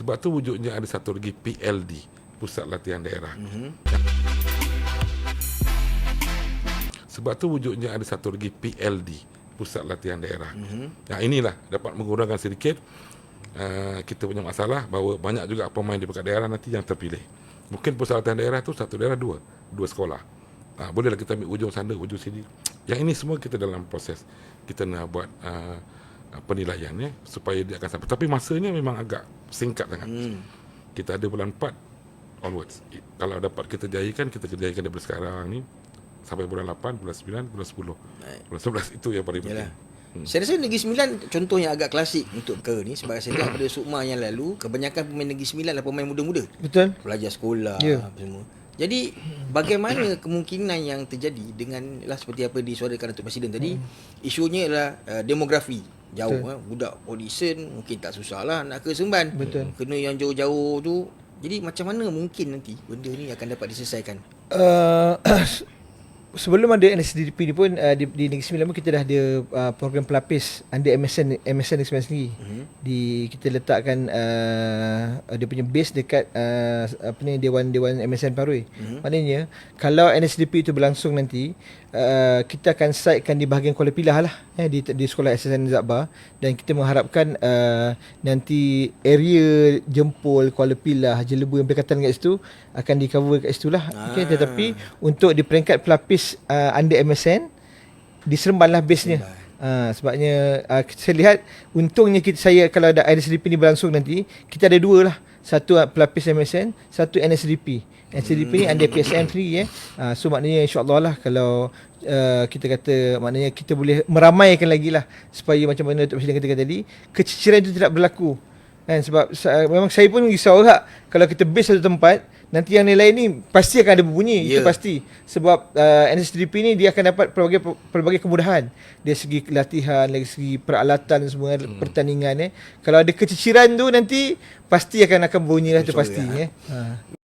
Sebab tu wujudnya ada satu lagi PLD, Pusat Latihan Daerah. Mhm. Sebab tu wujudnya ada satu lagi PLD, Pusat Latihan Daerah. Mhm. Nah inilah dapat mengurangkan sedikit uh, kita punya masalah bahawa banyak juga pemain di pekat daerah nanti yang terpilih. Mungkin pusat latihan daerah tu satu daerah dua, dua sekolah. Ah, bolehlah kita ambil ujung sana, ujung sini. Yang ini semua kita dalam proses. Kita nak buat uh, penilaian ya supaya dia akan sampai. Tapi masanya memang agak singkat sangat. Hmm. Kita ada bulan 4 onwards. Kalau dapat kita jayakan, kita jayakan daripada sekarang ni sampai bulan 8, bulan 9, bulan 10. Baik. Bulan 11 itu yang paling penting. Yalah. Saya rasa Negeri Sembilan contoh yang agak klasik untuk perkara ni sebab saya lihat pada Sukma yang lalu kebanyakan pemain Negeri Sembilan adalah pemain muda-muda. Betul? Pelajar sekolah Ya. apa semua. Jadi bagaimana kemungkinan yang terjadi dengan lah seperti apa disuarakan Datuk Presiden tadi isunya adalah uh, demografi jauh Betul. eh. budak audition mungkin tak susah lah nak ke Semban Betul. kena yang jauh-jauh tu jadi macam mana mungkin nanti benda ni akan dapat diselesaikan Uh, sebelum ada NSDP ni pun uh, di, di Negeri Sembilan pun kita dah ada uh, program pelapis under MSN MSN Negeri Sembilan sendiri. Mhm. Di kita letakkan uh, dia punya base dekat uh, apa ni dewan-dewan MSN Parui. Mhm. Maknanya kalau NSDP itu berlangsung nanti uh, kita akan sitekan di bahagian Kuala Pilah lah eh, di di sekolah SSN Zakbar dan kita mengharapkan uh, nanti area Jempol Kuala Pilah Jelebu yang berdekatan kat situ akan di cover kat situ lah. Ah. Okay, tetapi untuk di peringkat pelapis uh, under MSN di Seremban lah base-nya. Uh, sebabnya uh, saya lihat untungnya kita saya kalau ada NSDP ni berlangsung nanti kita ada dua lah. Satu uh, pelapis MSN satu NSDP NSDP ni under PSM sendiri eh uh, so maknanya insyaAllah lah kalau uh, kita kata maknanya kita boleh meramaikan lagi lah supaya macam mana Datuk Presiden katakan tadi keciciran itu tidak berlaku. Kan sebab sa- memang saya pun risau lah kalau kita base satu tempat nanti yang lain ni pasti akan ada berbunyi yeah. itu Ya. pasti sebab uh, NSDP ni dia akan dapat pelbagai pelbagai kemudahan dari segi latihan dari segi peralatan semua hmm. pertandingan eh kalau ada keciciran tu nanti pasti akan akan berbunyi lah tu pasti ya. eh ha.